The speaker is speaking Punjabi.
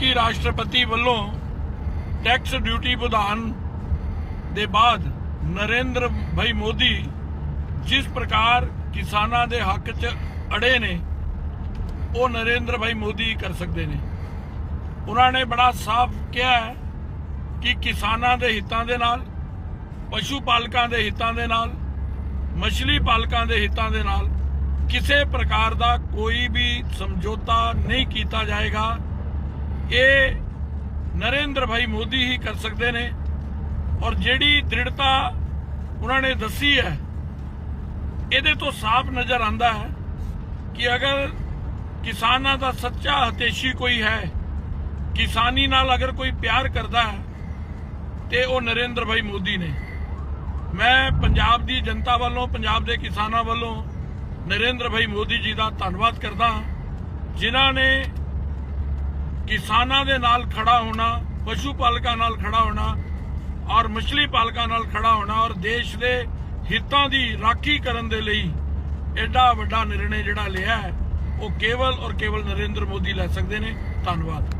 ਕਿ ਰਾਸ਼ਟਰਪਤੀ ਵੱਲੋਂ ਟੈਕਸ ਡਿਊਟੀ ਵਧਾਉਣ ਦੇ ਬਾਅਦ ਨਰਿੰਦਰ ਭਾਈ ਮੋਦੀ ਜਿਸ ਪ੍ਰਕਾਰ ਕਿਸਾਨਾਂ ਦੇ ਹੱਕ 'ਚ ਅੜੇ ਨੇ, ਉਹ ਨਰਿੰਦਰ ਭਾਈ ਮੋਦੀ ਕਰ ਸਕਦੇ ਨੇ। ਉਹਨਾਂ ਨੇ ਬੜਾ ਸਾਫ਼ ਕਿਹਾ ਕਿ ਕਿਸਾਨਾਂ ਦੇ ਹਿੱਤਾਂ ਦੇ ਨਾਲ, ਪਸ਼ੂ ਪਾਲਕਾਂ ਦੇ ਹਿੱਤਾਂ ਦੇ ਨਾਲ, ਮਛਲੀ ਪਾਲਕਾਂ ਦੇ ਹਿੱਤਾਂ ਦੇ ਨਾਲ ਕਿਸੇ ਪ੍ਰਕਾਰ ਦਾ ਕੋਈ ਵੀ ਸਮਝੌਤਾ ਨਹੀਂ ਕੀਤਾ ਜਾਏਗਾ। ਇਹ ਨਰਿੰਦਰ ਭਾਈ ਮੋਦੀ ਹੀ ਕਰ ਸਕਦੇ ਨੇ ਔਰ ਜਿਹੜੀ ਦ੍ਰਿੜਤਾ ਉਹਨਾਂ ਨੇ ਦੱਸੀ ਹੈ, ਇਹਦੇ ਤੋਂ ਸਾਫ਼ ਨਜ਼ਰ ਆਉਂਦਾ ਹੈ ਕਿ ਅਗਰ ਕਿਸਾਨਾਂ ਦਾ ਸੱਚਾ ਹਤੇਸ਼ੀ ਕੋਈ ਹੈ, ਕਿਸਾਨੀ ਨਾਲ ਅਗਰ ਕੋਈ ਪਿਆਰ ਕਰਦਾ ਹੈ, ਤੇ ਉਹ ਨਰਿੰਦਰ ਭਾਈ ਮੋਦੀ ਨੇ। ਮੈਂ ਪੰਜਾਬ ਦੀ ਜਨਤਾ ਵੱਲੋਂ, ਪੰਜਾਬ ਦੇ ਕਿਸਾਨਾਂ ਵੱਲੋਂ ਨਰਿੰਦਰ ਭਾਈ ਮੋਦੀ ਜੀ ਦਾ ਧੰਨਵਾਦ ਕਰਦਾ ਹਾਂ, ਜਿਨ੍ਹਾਂ ਨੇ ਕਿਸਾਨਾਂ ਦੇ ਨਾਲ ਖੜਾ ਹੋਣਾ, ਪਸ਼ੂ ਪਾਲਕਾਂ ਨਾਲ ਖੜਾ ਹੋਣਾ ਔਰ ਮਛਲੀ ਪਾਲਕਾਂ ਨਾਲ ਖੜਾ ਹੋਣਾ ਔਰ ਦੇਸ਼ ਦੇ ਹਿੱਤਾਂ ਦੀ ਰਾਖੀ ਕਰਨ ਦੇ ਲਈ ਐਡਾ ਵੱਡਾ ਨਿਰਣੇ ਜਿਹੜਾ ਲਿਆ ਹੈ, ਉਹ ਕੇਵਲ ਔਰ ਕੇਵਲ ਨਰਿੰਦਰ ਮੋਦੀ ਲੈ ਸਕਦੇ ਨੇ। ਧੰਨਵਾਦ।